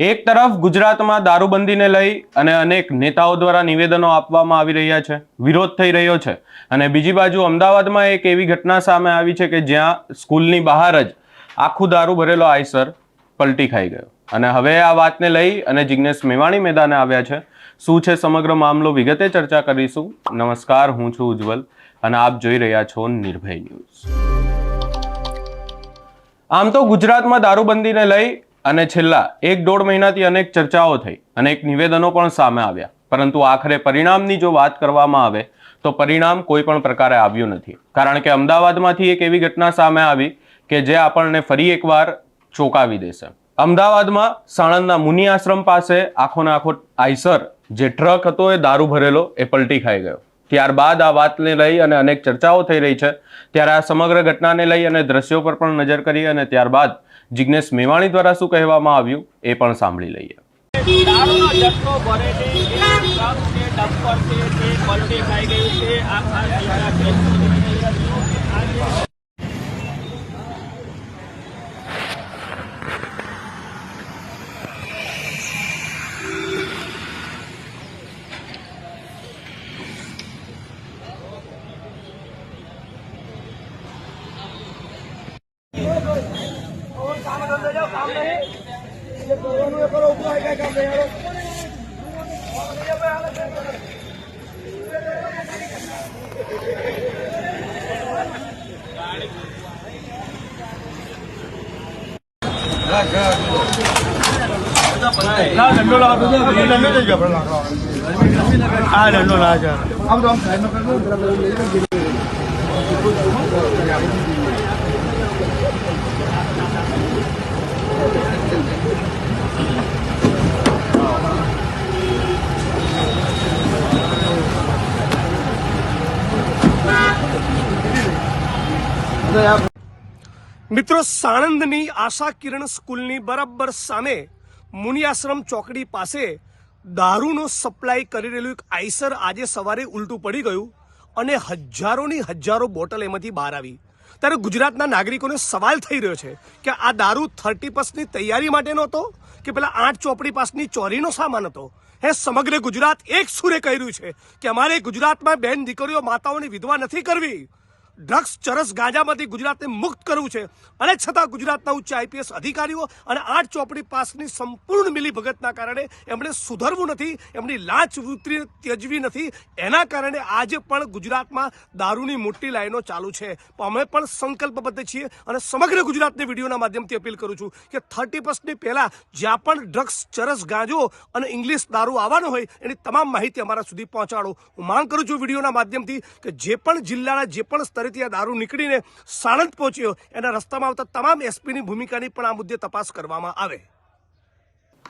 એક તરફ ગુજરાતમાં દારૂબંધીને લઈ અને અનેક નેતાઓ દ્વારા નિવેદનો આપવામાં આવી રહ્યા છે, વિરોધ થઈ રહ્યો છે. અને બીજી બાજુ અમદાવાદમાં એક એવી ઘટના સામે આવી છે કે જ્યાં સ્કૂલની બહાર જ આખું દારૂ ભરેલો આઈસર પલટી ખાઈ ગયો. અને હવે આ વાતને લઈ અને જિજ્ઞેશ મેવાણી મેદાને આવ્યા છે. શું છે સમગ્ર મામલો? વિગતે ચર્ચા કરીશું. નમસ્કાર, હું છું ઉજ્જવલ અને આપ જોઈ રહ્યા છો નિર્ભય ન્યૂઝ. આમ તો ગુજરાતમાં દારૂબંધીને લઈ અને છેલ્લા એક દોઢ મહિનાથી અનેક ચર્ચાઓ થઈ અનેક નિવેદનો પણ સામે આવ્યા. પરંતુ આખરે પરિણામની જો વાત કરવામાં આવે, તો પરિણામ કોઈ પણ પ્રકારે આવ્યું નથી. કારણ કે અમદાવાદમાંથી એક એવી ઘટના સામે આવી કે જે આપણને ફરી એકવાર ચોંકાવી દેશે. અમદાવાદમાં સાણંદના મુનિ આશ્રમ પાસે આખો ને આખો આઈસર જે ટ્રક હતો એ દારૂ ભરેલો એ પલટી ખાઈ ગયો. ત્યારબાદ આ વાતને લઈ અને અનેક ચર્ચાઓ થઈ રહી છે. ત્યારે આ સમગ્ર ઘટનાને લઈ અને દ્રશ્યો પર પણ નજર કરી અને ત્યારબાદ જિજ્ઞેશ મેવાણી દ્વારા શું કહેવામાં આવ્યું એ પણ સાંભળી લઈએ. ટ્રક છે સમજો જો કામ નહીં એટલે કરવાનું એ કરો ઉભું આવી કાંઈ કામ નહીં આ ડંડો લાગે આમ તો આમ સાઈડ નો કરજો મિત્રો, સાણંદની આશા કિરણ સ્કૂલની બરાબર સામે મુનિયાશ્રમ ચોકડી પાસે દારૂનો સપ્લાય કરી રહેલું એક આઈસર આજે સવારે ઉલટું પડી ગયું અને હજારોની હજારો બોટલ એમાંથી બહાર આવી. ત્યારે ગુજરાતના નાગરિકોને સવાલ થઈ રહ્યો છે કે આ દારૂ થર્ટી પસની તૈયારી માટેનો હતો કે પેલા આઠ ચોપડી પાસની ચોરીનો સામાન હતો? હે, સમગ્ર ગુજરાત એક સુરે કહી છે કે અમારે ગુજરાતમાં બેન દીકરીઓ, માતાઓની વિધવા નથી કરવી. ડ્રગ્સ ચરસ ગાંજામાંથી ગુજરાતને મુક્ત કરવું છે. અને છતાં ગુજરાતના ઉચ્ચ આઈપીએસ અધિકારીઓ અને આઠ ચોપડી પાસની સંપૂર્ણ મિલીભગતના કારણે એમણે સુધરવું નથી, એમની લાંચ વૃત્તિ ત્યજવી નથી. એના કારણે આજે પણ ગુજરાતમાં દારૂની મોટી લાઈનો ચાલુ છે. અમે પણ સંકલ્પબદ્ધ છીએ અને સમગ્ર ગુજરાતને વિડીયોના માધ્યમથી અપીલ કરું છું કે થર્ટી ફર્સ્ટની પહેલાં જ્યાં પણ ડ્રગ્સ, ચરસ, ગાંજો અને ઇંગ્લિશ દારૂ આવવાનો હોય, એની તમામ માહિતી અમારા સુધી પહોંચાડો. હું માંગ કરું છું વિડીયોના માધ્યમથી કે જે પણ જિલ્લાના જે પણ સ્તરેથી દારૂ નીકળીને સાણંદ પહોંચ્યો. એના રસ્તામાં આવતા તમામ એસપીની ભૂમિકાની પણ આ મુદ્દે તપાસ કરવામાં આવે.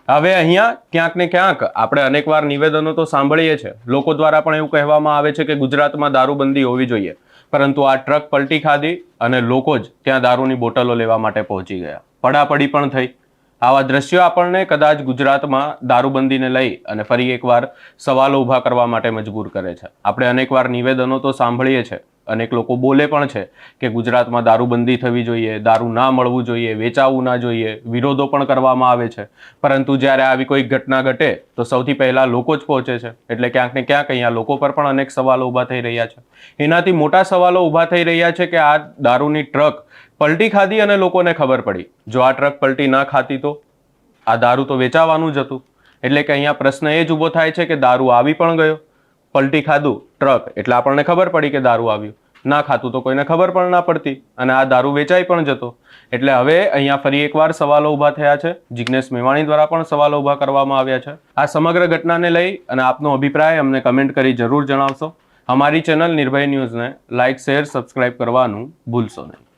હવે અહીંયા ક્યાંક ને ક્યાંક આપણે અનેકવાર નિવેદનો તો સાંભળીએ છીએ લોકો દ્વારા પણ એવું કહેવામાં આવે છે કે ગુજરાતમાં દારૂબંધી હોવી જોઈએ. પરંતુ આ ટ્રક પલટી ખાધી અને લોકો જ ત્યાં દારૂની બોટલો લેવા માટે પહોંચી ગયા. પડાપડી પણ થઈ. આવા દ્રશ્યો આપણને કદાચ ગુજરાતમાં દારૂબંધીને લઈ અને ફરી એકવાર સવાલો ઊભા કરવા માટે મજબૂર કરે છે. આપણે અનેકવાર નિવેદનો તો સાંભળીએ છીએ અનેક લોકો બોલે પણ છે કે ગુજરાતમાં દારૂબંધી થવી જોઈએ, દારૂ ના મળવું જોઈએ, વેચાવું ના જોઈએ, વિરોધો પણ કરવામાં આવે છે. પરંતુ જ્યારે આવી કોઈ ઘટના ઘટે, તો સૌથી પહેલાં લોકો જ પહોંચે છે. એટલે ક્યાંક ને ક્યાંક અહીંયા લોકો પર પણ અનેક સવાલો ઊભા થઈ રહ્યા છે. એનાથી મોટા સવાલો ઊભા થઈ રહ્યા છે કે આ દારૂની ટ્રક પલટી ખાધી અને લોકોને ખબર પડી. જો આ ટ્રક પલટી ના ખાતી તો? આ દારૂ તો વેચાવાનું જ હતું. એટલે કે અહીંયા પ્રશ્ન એ જ ઊભો થાય છે કે દારૂ આવી પણ ગયો? પલટી ખાધું, ટ્રક, એટલે આપણને ખબર પડી કે દારૂ આવ્યું. ના ખાતું તો કોઈને ખબર પણ ના પડતી અને આ દારૂ વેચાઈ પણ જતો. એટલે હવે અહીંયા ફરી એકવાર સવાલો ઊભા થયા છે. જિજ્ઞેશ મેવાણી દ્વારા પણ સવાલો ઊભા કરવામાં આવ્યા છે. આ સમગ્ર ઘટનાને લઈ અને આપનો અભિપ્રાય અમને કમેન્ટ કરી જરૂર જણાવશો. અમારી ચેનલ નિર્ભય ન્યૂઝને લાઇક શેર, સબસ્ક્રાઇબ કરવાનું ભૂલશો નહીં.